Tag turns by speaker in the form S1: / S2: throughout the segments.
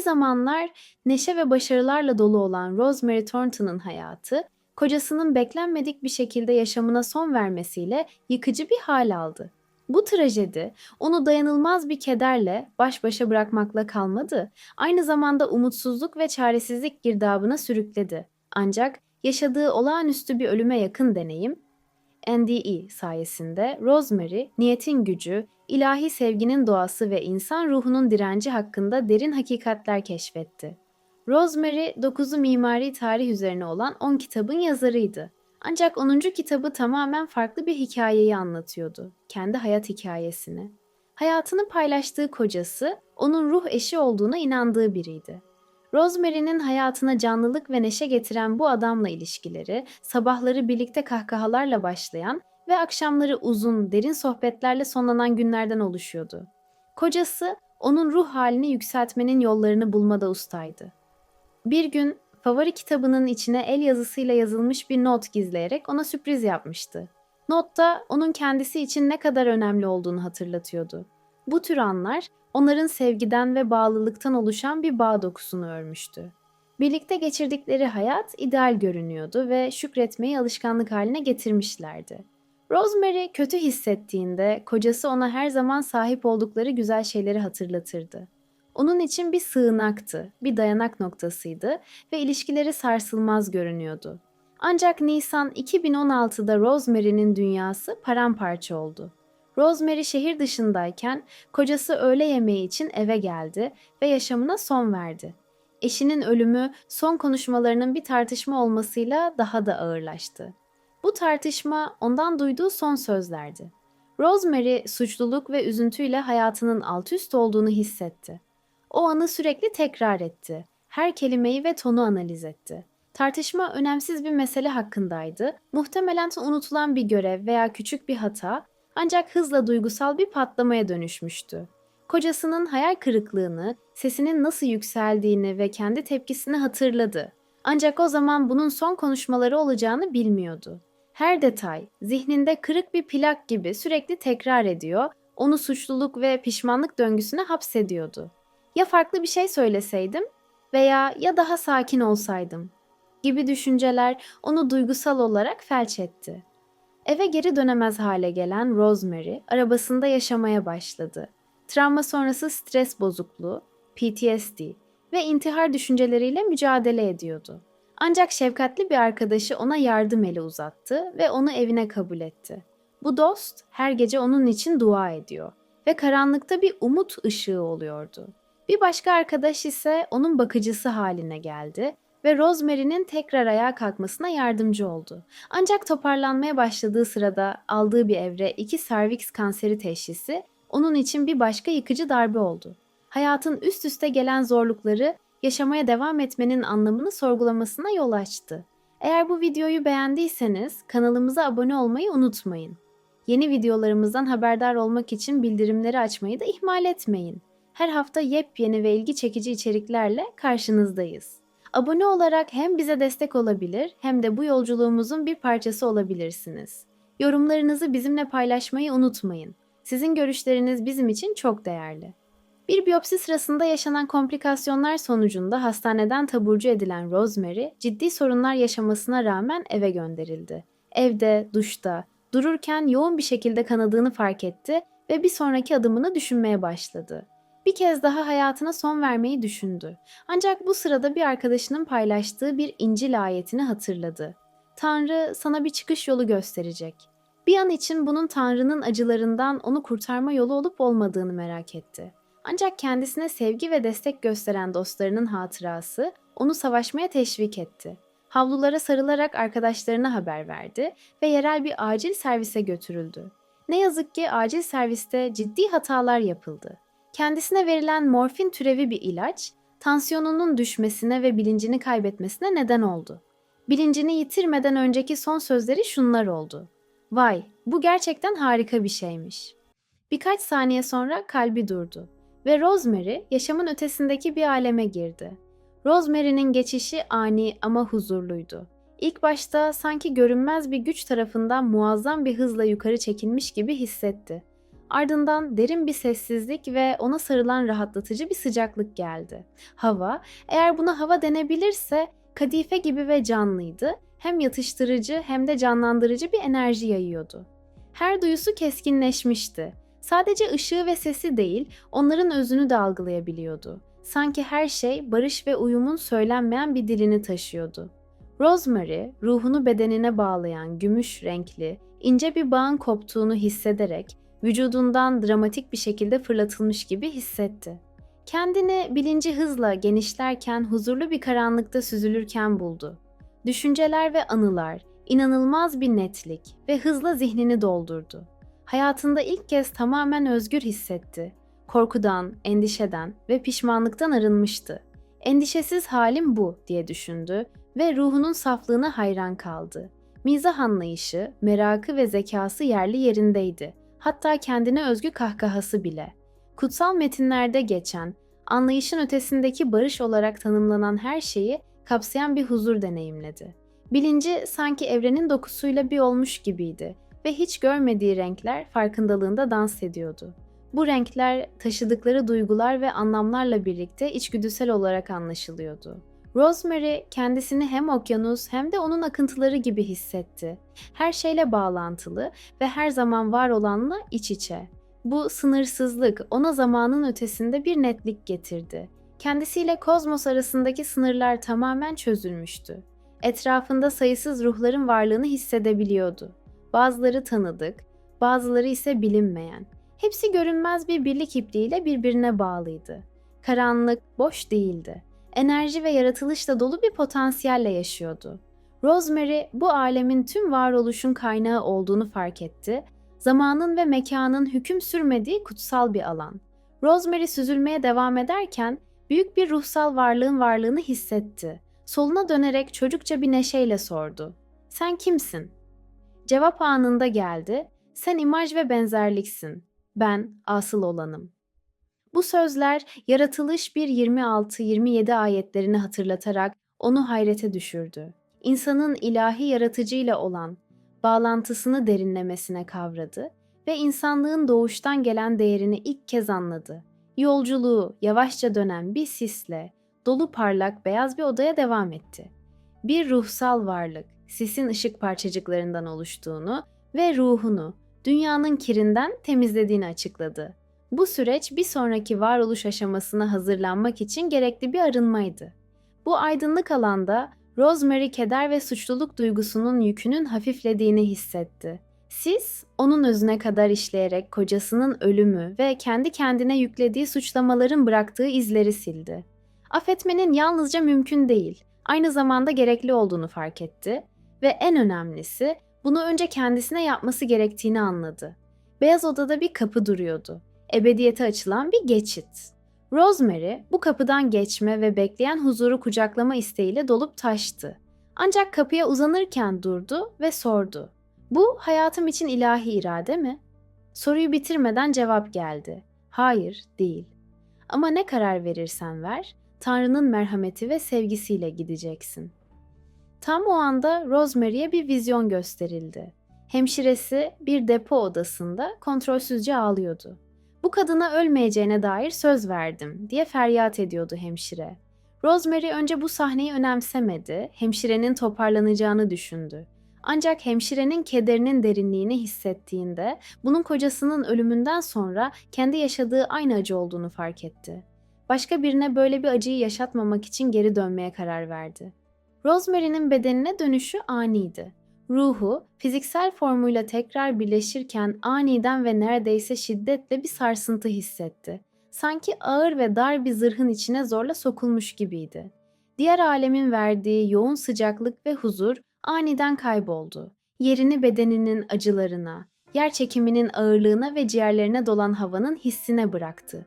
S1: Bir zamanlar neşe ve başarılarla dolu olan Rosemary Thornton'ın hayatı, kocasının beklenmedik bir şekilde yaşamına son vermesiyle yıkıcı bir hal aldı. Bu trajedi onu dayanılmaz bir kederle baş başa bırakmakla kalmadı, aynı zamanda umutsuzluk ve çaresizlik girdabına sürükledi. Ancak yaşadığı olağanüstü bir ölüme yakın deneyim, NDE sayesinde Rosemary, niyetin gücü, ilahi sevginin doğası ve insan ruhunun direnci hakkında derin hakikatler keşfetti. Rosemary, 9'u mimari tarih üzerine olan 10 kitabın yazarıydı. Ancak 10. kitabı tamamen farklı bir hikayeyi anlatıyordu. Kendi hayat hikayesini. Hayatını paylaştığı kocası, onun ruh eşi olduğuna inandığı biriydi. Rosemary'nin hayatına canlılık ve neşe getiren bu adamla ilişkileri, sabahları birlikte kahkahalarla başlayan ve akşamları uzun, derin sohbetlerle sonlanan günlerden oluşuyordu. Kocası, onun ruh halini yükseltmenin yollarını bulmada ustaydı. Bir gün favori kitabının içine el yazısıyla yazılmış bir not gizleyerek ona sürpriz yapmıştı. Notta onun kendisi için ne kadar önemli olduğunu hatırlatıyordu. Bu tür anlar onların sevgiden ve bağlılıktan oluşan bir bağ dokusunu örmüştü. Birlikte geçirdikleri hayat ideal görünüyordu ve şükretmeyi alışkanlık haline getirmişlerdi. Rosemary kötü hissettiğinde kocası ona her zaman sahip oldukları güzel şeyleri hatırlatırdı. Onun için bir sığınaktı, bir dayanak noktasıydı ve ilişkileri sarsılmaz görünüyordu. Ancak Nisan 2016'da Rosemary'nin dünyası paramparça oldu. Rosemary şehir dışındayken kocası öğle yemeği için eve geldi ve yaşamına son verdi. Eşinin ölümü son konuşmalarının bir tartışma olmasıyla daha da ağırlaştı. Bu tartışma ondan duyduğu son sözlerdi. Rosemary suçluluk ve üzüntüyle hayatının alt üst olduğunu hissetti. O anı sürekli tekrar etti. Her kelimeyi ve tonu analiz etti. Tartışma önemsiz bir mesele hakkındaydı. Muhtemelen unutulan bir görev veya küçük bir hata ancak hızla duygusal bir patlamaya dönüşmüştü. Kocasının hayal kırıklığını, sesinin nasıl yükseldiğini ve kendi tepkisini hatırladı. Ancak o zaman bunun son konuşmaları olacağını bilmiyordu. Her detay zihninde kırık bir plak gibi sürekli tekrar ediyor, onu suçluluk ve pişmanlık döngüsüne hapsediyordu. Ya farklı bir şey söyleseydim veya ya daha sakin olsaydım gibi düşünceler onu duygusal olarak felç etti. Eve geri dönemez hale gelen Rosemary arabasında yaşamaya başladı. Travma sonrası stres bozukluğu, PTSD ve intihar düşünceleriyle mücadele ediyordu. Ancak şefkatli bir arkadaşı ona yardım eli uzattı ve onu evine kabul etti. Bu dost her gece onun için dua ediyor ve karanlıkta bir umut ışığı oluyordu. Bir başka arkadaş ise onun bakıcısı haline geldi ve Rosemary'nin tekrar ayağa kalkmasına yardımcı oldu. Ancak toparlanmaya başladığı sırada aldığı bir evre iki serviks kanseri teşhisi onun için bir başka yıkıcı darbe oldu. Hayatın üst üste gelen zorlukları yaşamaya devam etmenin anlamını sorgulamasına yol açtı. Eğer bu videoyu beğendiyseniz kanalımıza abone olmayı unutmayın. Yeni videolarımızdan haberdar olmak için bildirimleri açmayı da ihmal etmeyin. Her hafta yepyeni ve ilgi çekici içeriklerle karşınızdayız. Abone olarak hem bize destek olabilir hem de bu yolculuğumuzun bir parçası olabilirsiniz. Yorumlarınızı bizimle paylaşmayı unutmayın. Sizin görüşleriniz bizim için çok değerli. Bir biyopsi sırasında yaşanan komplikasyonlar sonucunda hastaneden taburcu edilen Rosemary, ciddi sorunlar yaşamasına rağmen eve gönderildi. Evde, duşta, dururken yoğun bir şekilde kanadığını fark etti ve bir sonraki adımını düşünmeye başladı. Bir kez daha hayatına son vermeyi düşündü. Ancak bu sırada bir arkadaşının paylaştığı bir İncil ayetini hatırladı. Tanrı sana bir çıkış yolu gösterecek. Bir an için bunun Tanrı'nın acılarından onu kurtarma yolu olup olmadığını merak etti. Ancak kendisine sevgi ve destek gösteren dostlarının hatırası onu savaşmaya teşvik etti. Havlulara sarılarak arkadaşlarına haber verdi ve yerel bir acil servise götürüldü. Ne yazık ki acil serviste ciddi hatalar yapıldı. Kendisine verilen morfin türevi bir ilaç, tansiyonunun düşmesine ve bilincini kaybetmesine neden oldu. Bilincini yitirmeden önceki son sözleri şunlar oldu. Vay, bu gerçekten harika bir şeymiş. Birkaç saniye sonra kalbi durdu ve Rosemary yaşamın ötesindeki bir aleme girdi. Rosemary'nin geçişi ani ama huzurluydu. İlk başta sanki görünmez bir güç tarafından muazzam bir hızla yukarı çekilmiş gibi hissetti. Ardından derin bir sessizlik ve ona sarılan rahatlatıcı bir sıcaklık geldi. Hava, eğer buna hava denebilirse kadife gibi ve canlıydı. Hem yatıştırıcı hem de canlandırıcı bir enerji yayıyordu. Her duyusu keskinleşmişti. Sadece ışığı ve sesi değil, onların özünü de algılayabiliyordu. Sanki her şey barış ve uyumun söylenmeyen bir dilini taşıyordu. Rosemary, ruhunu bedenine bağlayan gümüş renkli, ince bir bağın koptuğunu hissederek vücudundan dramatik bir şekilde fırlatılmış gibi hissetti. Kendini bilinci hızla genişlerken huzurlu bir karanlıkta süzülürken buldu. Düşünceler ve anılar, inanılmaz bir netlik ve hızla zihnini doldurdu. Hayatında ilk kez tamamen özgür hissetti. Korkudan, endişeden ve pişmanlıktan arınmıştı. Endişesiz halim bu diye düşündü ve ruhunun saflığına hayran kaldı. Mizah anlayışı, merakı ve zekası yerli yerindeydi. Hatta kendine özgü kahkahası bile. Kutsal metinlerde geçen, anlayışın ötesindeki barış olarak tanımlanan her şeyi kapsayan bir huzur deneyimledi. Bilinci sanki evrenin dokusuyla bir olmuş gibiydi ve hiç görmediği renkler farkındalığında dans ediyordu. Bu renkler taşıdıkları duygular ve anlamlarla birlikte içgüdüsel olarak anlaşılıyordu. Rosemary kendisini hem okyanus hem de onun akıntıları gibi hissetti. Her şeyle bağlantılı ve her zaman var olanla iç içe. Bu sınırsızlık ona zamanın ötesinde bir netlik getirdi. Kendisiyle kozmos arasındaki sınırlar tamamen çözülmüştü. Etrafında sayısız ruhların varlığını hissedebiliyordu. Bazıları tanıdık, bazıları ise bilinmeyen. Hepsi görünmez bir birlik ipliğiyle birbirine bağlıydı. Karanlık boş değildi. Enerji ve yaratılışla dolu bir potansiyelle yaşıyordu. Rosemary bu alemin tüm varoluşun kaynağı olduğunu fark etti. Zamanın ve mekanın hüküm sürmediği kutsal bir alan. Rosemary süzülmeye devam ederken büyük bir ruhsal varlığın varlığını hissetti. Soluna dönerek çocukça bir neşeyle sordu. Sen kimsin? Cevap anında geldi. Sen imaj ve benzerliksin. Ben asıl olanım. Bu sözler yaratılış 1.26-27 ayetlerini hatırlatarak onu hayrete düşürdü. İnsanın ilahi yaratıcıyla olan bağlantısını derinlemesine kavradı ve insanlığın doğuştan gelen değerini ilk kez anladı. Yolculuğu yavaşça dönen bir sisle dolu parlak beyaz bir odaya devam etti. Bir ruhsal varlık, sisin ışık parçacıklarından oluştuğunu ve ruhunu dünyanın kirinden temizlediğini açıkladı. Bu süreç bir sonraki varoluş aşamasına hazırlanmak için gerekli bir arınmaydı. Bu aydınlık alanda Rosemary keder ve suçluluk duygusunun yükünün hafiflediğini hissetti. Sis, onun özüne kadar işleyerek kocasının ölümü ve kendi kendine yüklediği suçlamaların bıraktığı izleri sildi. Affetmenin yalnızca mümkün değil, aynı zamanda gerekli olduğunu fark etti ve en önemlisi bunu önce kendisine yapması gerektiğini anladı. Beyaz odada bir kapı duruyordu. Ebediyete açılan bir geçit. Rosemary bu kapıdan geçme ve bekleyen huzuru kucaklama isteğiyle dolup taştı. Ancak kapıya uzanırken durdu ve sordu. Bu hayatım için ilahi irade mi? Soruyu bitirmeden cevap geldi. Hayır, değil. Ama ne karar verirsen ver, Tanrı'nın merhameti ve sevgisiyle gideceksin. Tam o anda Rosemary'e bir vizyon gösterildi. Hemşiresi bir depo odasında kontrolsüzce ağlıyordu. Bu kadına ölmeyeceğine dair söz verdim diye feryat ediyordu hemşire. Rosemary önce bu sahneyi önemsemedi, hemşirenin toparlanacağını düşündü. Ancak hemşirenin kederinin derinliğini hissettiğinde bunun kocasının ölümünden sonra kendi yaşadığı aynı acı olduğunu fark etti. Başka birine böyle bir acıyı yaşatmamak için geri dönmeye karar verdi. Rosemary'nin bedenine dönüşü aniydi. Ruhu fiziksel formuyla tekrar birleşirken aniden ve neredeyse şiddetle bir sarsıntı hissetti. Sanki ağır ve dar bir zırhın içine zorla sokulmuş gibiydi. Diğer alemin verdiği yoğun sıcaklık ve huzur aniden kayboldu. Yerini bedeninin acılarına, yer çekiminin ağırlığına ve ciğerlerine dolan havanın hissine bıraktı.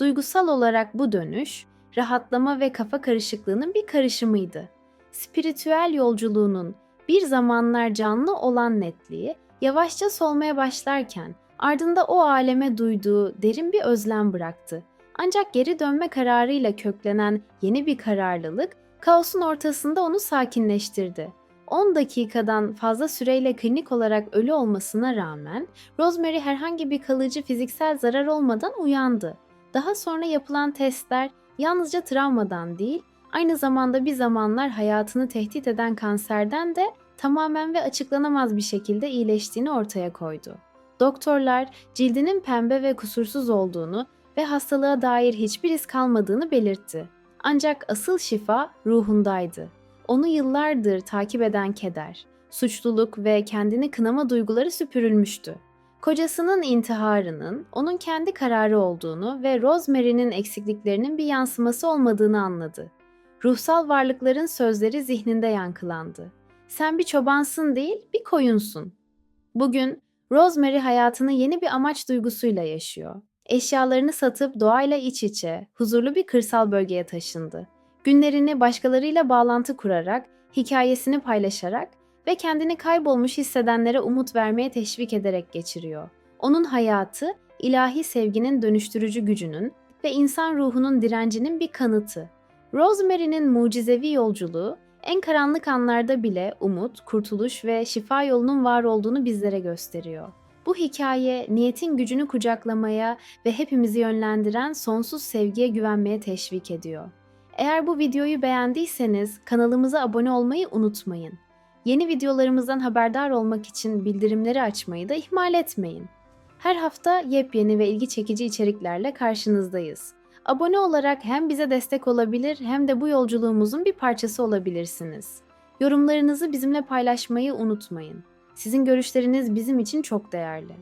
S1: Duygusal olarak bu dönüş, rahatlama ve kafa karışıklığının bir karışımıydı. Spiritüel yolculuğunun bir zamanlar canlı olan netliği yavaşça solmaya başlarken ardında o aleme duyduğu derin bir özlem bıraktı. Ancak geri dönme kararıyla köklenen yeni bir kararlılık kaosun ortasında onu sakinleştirdi. 10 dakikadan fazla süreyle klinik olarak ölü olmasına rağmen Rosemary herhangi bir kalıcı fiziksel zarar olmadan uyandı. Daha sonra yapılan testler yalnızca travmadan değil, aynı zamanda bir zamanlar hayatını tehdit eden kanserden de tamamen ve açıklanamaz bir şekilde iyileştiğini ortaya koydu. Doktorlar cildinin pembe ve kusursuz olduğunu ve hastalığa dair hiçbir iz kalmadığını belirtti. Ancak asıl şifa ruhundaydı. Onu yıllardır takip eden keder, suçluluk ve kendini kınama duyguları süpürülmüştü. Kocasının intiharının onun kendi kararı olduğunu ve Rosemary'nin eksikliklerinin bir yansıması olmadığını anladı. Ruhsal varlıkların sözleri zihninde yankılandı. Sen bir çobansın değil, bir koyunsun. Bugün Rosemary hayatını yeni bir amaç duygusuyla yaşıyor. Eşyalarını satıp doğayla iç içe, huzurlu bir kırsal bölgeye taşındı. Günlerini başkalarıyla bağlantı kurarak, hikayesini paylaşarak ve kendini kaybolmuş hissedenlere umut vermeye teşvik ederek geçiriyor. Onun hayatı, ilahi sevginin dönüştürücü gücünün ve insan ruhunun direncinin bir kanıtı. Rosemary'nin mucizevi yolculuğu, en karanlık anlarda bile umut, kurtuluş ve şifa yolunun var olduğunu bizlere gösteriyor. Bu hikaye niyetin gücünü kucaklamaya ve hepimizi yönlendiren sonsuz sevgiye güvenmeye teşvik ediyor. Eğer bu videoyu beğendiyseniz kanalımıza abone olmayı unutmayın. Yeni videolarımızdan haberdar olmak için bildirimleri açmayı da ihmal etmeyin. Her hafta yepyeni ve ilgi çekici içeriklerle karşınızdayız. Abone olarak hem bize destek olabilir hem de bu yolculuğumuzun bir parçası olabilirsiniz. Yorumlarınızı bizimle paylaşmayı unutmayın. Sizin görüşleriniz bizim için çok değerli.